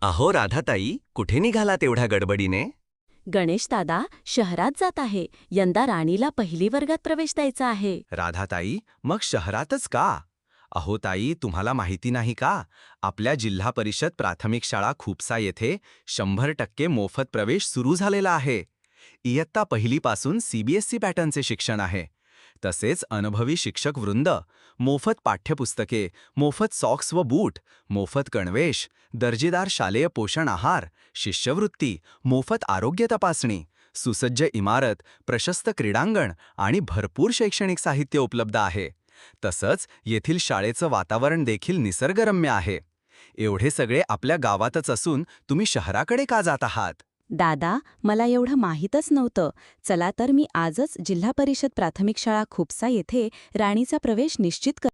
अहो राधाताई कुठे निघालात एवढ्या गडबडीने? गणेश दादा शहरात जात आहे. यंदा राणीला पहिली वर्गात प्रवेश द्यायचा आहे. राधाताई मग शहरातच का? अहो ताई तुम्हाला माहिती नाही का? आपल्या जिल्हा परिषद प्राथमिक शाळा खुपसा येथे शंभर टक्के मोफत प्रवेश सुरू झालेला आहे. इयत्ता पहिलीपासून सीबीएसई पॅटर्नचे शिक्षण आहे. तसेच अनुभवी शिक्षक वृंद मोफत पाठ्यपुस्तके मोफत सॉक्स व बूट मोफत गणवेश दर्जेदार शालेय पोषण आहार शिष्यवृत्ती मोफत आरोग्य तपासणी सुसज्ज इमारत प्रशस्त क्रीडांगण आणि भरपूर शैक्षणिक साहित्य उपलब्ध आहे. तसंच येथील शाळेचं वातावरण देखील निसर्गरम्य आहे. एवढे सगळे आपल्या गावातच असून तुम्ही शहराकडे का जात आहात? दादा मला एवढं माहीतच नव्हतं. चला तर मी आजच जिल्हा परिषद प्राथमिक शाळा खुपसा येथे राणीचा प्रवेश निश्चित कर